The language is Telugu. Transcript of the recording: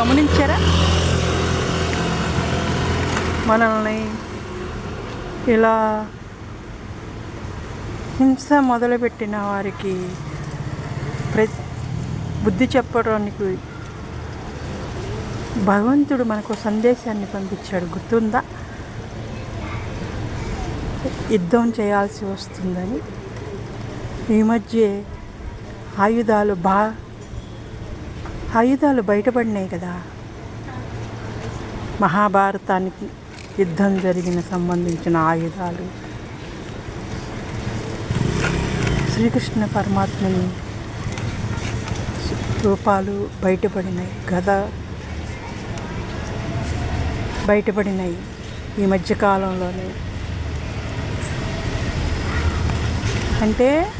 గమనించారా? మనల్ని ఇలా హింస మొదలుపెట్టిన వారికి ప్ర బుద్ధి చెప్పడానికి భగవంతుడు మనకు సందేశాన్ని పంపించాడు. గుర్తుందా? యుద్ధం చేయాల్సి వస్తుందని. ఈ మధ్య ఆయుధాలు బా ఆయుధాలు బయటపడినాయి కదా. మహాభారతానికి యుద్ధం జరిగిన సంబంధించిన ఆయుధాలు. శ్రీకృష్ణ పరమాత్మని రూపాలు బయటపడినాయి. గద బయటపడినాయి ఈ మధ్యకాలంలోనే. అంటే